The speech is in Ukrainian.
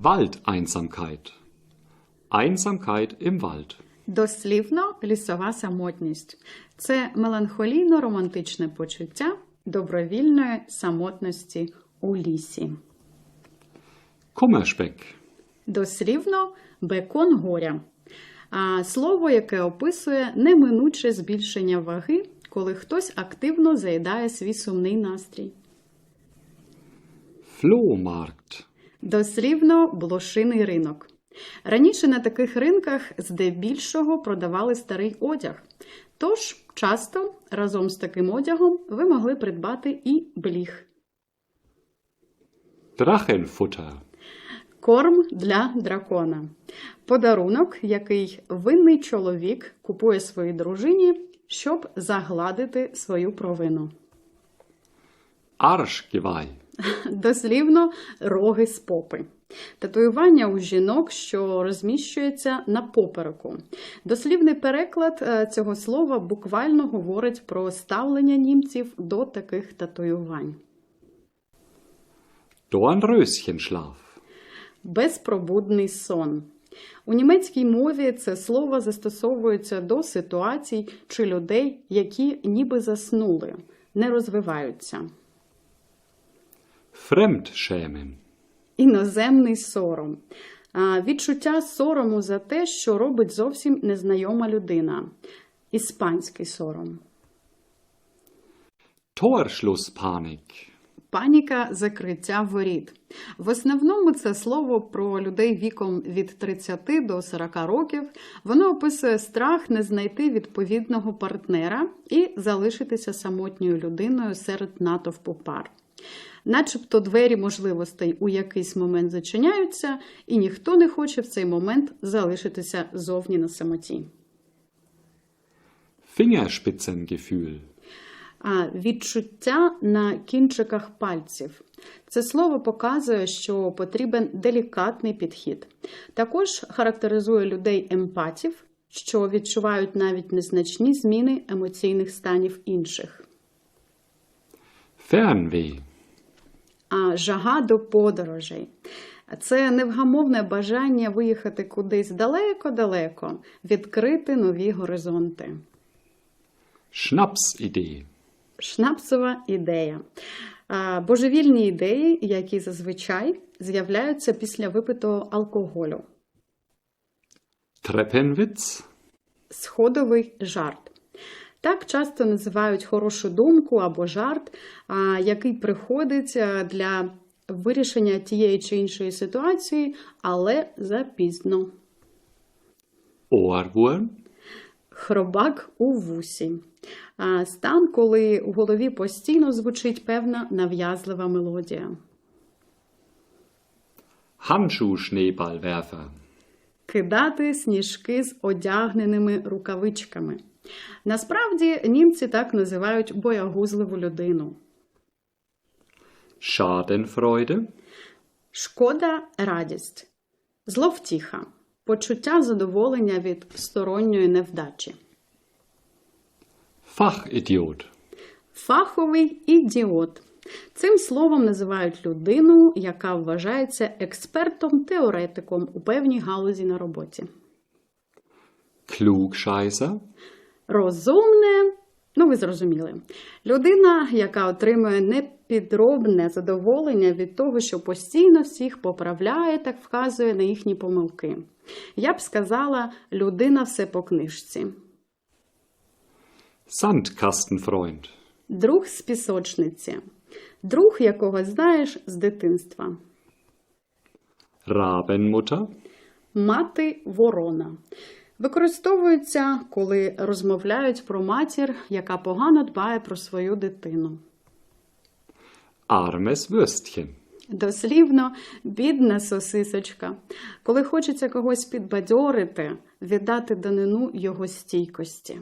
Waldeinsamkeit. Einsamkeit im Wald. Дослівно лісова самотність це меланхолійно-романтичне почуття добровільної самотності у лісі. Kummerspeck. Дослівно бекон горя. А слово, яке описує неминуче збільшення ваги, коли хтось активно заїдає свій сумний настрій. Flohmarkt. Дослівно блошиний ринок. Раніше на таких ринках здебільшого продавали старий одяг. Тож часто разом з таким одягом ви могли придбати і бліг. Drachenfutter. Корм для дракона. Подарунок, який винний чоловік купує своїй дружині, щоб загладити свою провину. Arschgeweih. Дослівно роги з попи. Татуювання у жінок, що розміщується на попереку. Дослівний переклад е, цього слова буквально говорить про ставлення німців до таких татуювань. Dornröschenschlaf. Безпробудний сон. У німецькій мові це слово застосовується до ситуацій чи людей, які ніби заснули, не розвиваються. Fremdschämen. Іноземний сором. А, Відчуття сорому за те, що робить зовсім незнайома людина. Іспанський сором. Torschlusspanik. Паніка закриття воріт. В основному це слово про людей віком від 30 до 40 років. Воно описує страх не знайти відповідного партнера і залишитися самотньою людиною серед натовпу пар. Начебто двері можливостей у якийсь момент зачиняються, і ніхто не хоче в цей момент залишитися зовні на самоті. Fingerspitzengefühl. А відчуття на кінчиках пальців. Це слово показує, що потрібен делікатний підхід. Також характеризує людей емпатів, що відчувають навіть незначні зміни емоційних станів інших. Fernweh. А жага до подорожей. Це невгамовне бажання виїхати кудись далеко-далеко, відкрити нові горизонти. Schnapsidee. Шнапсова ідея. Божевільні ідеї, які зазвичай з'являються після випитого алкоголю. Treppenwitz. Сходовий жарт. Так часто називають хорошу думку або жарт, який приходить для вирішення тієї чи іншої ситуації, але запізно. Ohrwurm. Хробак у вусі. Стан, коли у голові постійно звучить певна нав'язлива мелодія. Handschuhschneeballwerfer. Кидати сніжки з одягненими рукавичками. Насправді німці так називають боягузливу людину. Schadenfreude. Шкода радість, зловтіха, почуття задоволення від сторонньої невдачі. Fachidiot. Фаховий ідіот. Цим словом називають людину, яка вважається експертом-теоретиком у певній галузі на роботі. Klugscheißer. Розумне, ну ви зрозуміли, людина, яка отримує непідробне задоволення від того, що постійно всіх поправляє, так вказує на їхні помилки. Я б сказала, людина все по книжці. Sandkastenfreund. Друг з пісочниці, друг, якого знаєш з дитинства. Rabenmutter. Мати ворона. Використовується, коли розмовляють про матір, яка погано дбає про свою дитину. Armes Würstchen. Дослівно, бідна сосисочка. Коли хочеться когось підбадьорити, віддати данину його стійкості.